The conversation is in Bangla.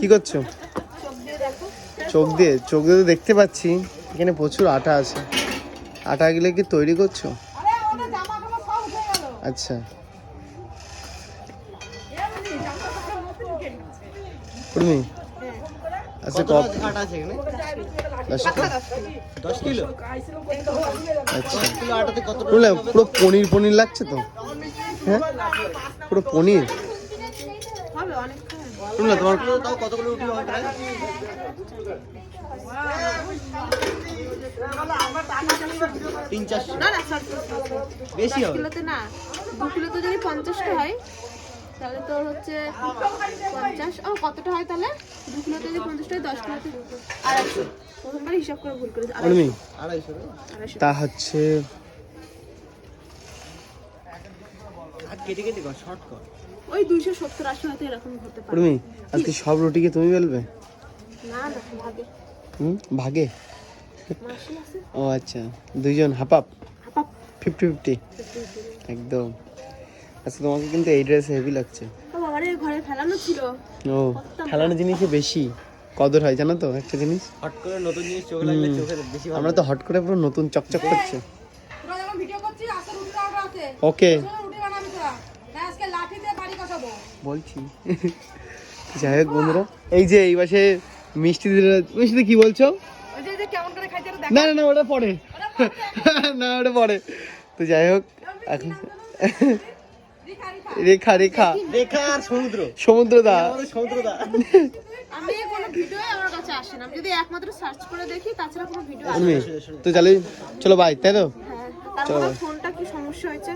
কি করছ? চোখ দিয়ে চোখ দিয়ে তো দেখতে পাচ্ছি। এখানে প্রচুর আটা আছে। আটা গেলে কি তৈরি করছ? আচ্ছা। কুর্মি আচ্ছা কপ দশ কিলো। আচ্ছা। পুরো পনির পনির লাগছে তো? হ্যাঁ? পুরো পনির? শুনলে তোমার তাও কতগুলো রুটি হবে প্রায় তিন চারশো না না সরি বেশি হবে। কিলোতে না দু কিলোতে যদি পঞ্চাশটা হয় তাহলে তোর হচ্ছে পঞ্চাশ। ও কতটা হয় তাহলে? দু কিলোতে যদি পঞ্চাশটা হয় দশ কিলোতে আড়াইশো। প্রথমবার হিসাব করে ভুল করেছি আড়াইশো। তা হচ্ছে আর কেটে কেটে কর শর্ট কর। ওই দুইশো সত্তর আশি হয়তো এরকম হতে পারে। কুর্মি আজকে সব রুটি কি তুমি বেলবে না না ভাগে। হুম? ভাগে? ও আচ্ছা। দুইজন হাপাপ? হাপাপ। Fifty fifty? একদম। আচ্ছা তোমাকে কিন্তু এই ড্রেস হেভি লাগছে। ঘরে ফেলানো ছিল। ও খেলানো জিনিসে বেশি কদর হয় জানো তো একটা জিনিস? হট করে নতুন জিনিস চোখে লাগলে চোখে বেশি আমরা তো হট করে পুরো নতুন চকচক করছে। ভিডিও ওকে চলো রুটি বানাবি তোরা না আজকে লাঠি দিয়ে বাড়ি কষাবো বলছি। যাই হোক বন্ধুরা এই যে এই পাশে মিষ্টি মিষ্টি কি বলছো? ওই যে যে কেমন করে খাইতে দেখ। না না না ওটা পরে। না ওটা পরে। তো যাই হোক এখন রেখা রেখা। রেখা আর সমুদ্র। সমুদ্র দা। সমুদ্র দা। আমি কোনো ভিডিও আমার কাছে আসে না। যদি একমাত্র সার্চ করে দেখি তাছাড়া কোনো ভিডিও আসে তুমি তো চলে চলো বাই তাই তো? হ্যাঁ তারপর ফোনটা কি সমস্যা হয়েছে?